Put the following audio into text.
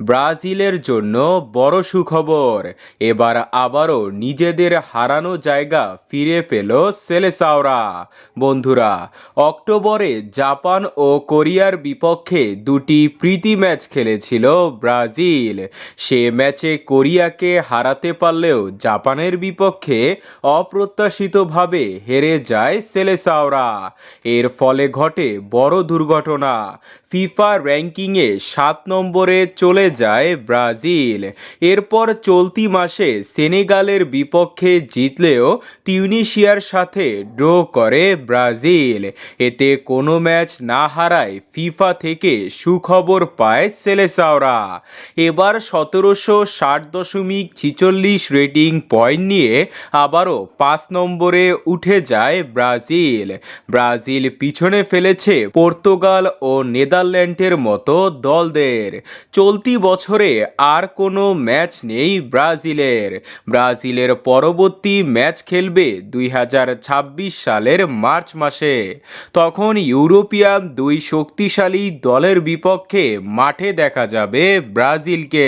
ব্রাজিলের জন্য বড় সুখবর। এবার আবারও নিজেদের হারানো জায়গা ফিরে পেল সেলেসাওরা। বন্ধুরা, অক্টোবরে জাপান ও কোরিয়ার বিপক্ষে দুটি প্রীতি ম্যাচ খেলেছিল ব্রাজিল। সে ম্যাচে কোরিয়াকে হারাতে পারলেও জাপানের বিপক্ষে অপ্রত্যাশিতভাবে হেরে যায় সেলেসাওরা। এর ফলে ঘটে বড় দুর্ঘটনা। ফিফা র্যাঙ্কিংয়ে সাত নম্বরে চলে যায় ব্রাজিল। এরপর চলতি মাসে সেনেগালের বিপক্ষে জিতলেও তিউনিশিয়ার সাথে ড্র করে ব্রাজিল। এতে কোনো ম্যাচ না হারায় ফিফা থেকে সুখবর পায় সেলেসাওরা। এবার সতেরোশো ষাট দশমিক ছিচল্লিশ রেটিং পয়েন্ট নিয়ে আবারও পাঁচ নম্বরে উঠে যায় ব্রাজিল। ব্রাজিল পিছনে ফেলেছে পর্তুগাল ও নেদারল্যান্ডের মতো দলদের। চলতি বছরে আর কোনো ম্যাচ নেই ব্রাজিলের। ব্রাজিলের পরবর্তী ম্যাচ খেলবে দুই হাজার ছাব্বিশ সালের মার্চ মাসে। তখন ইউরোপিয়ান দুই শক্তিশালী দলের বিপক্ষে মাঠে দেখা যাবে ব্রাজিলকে।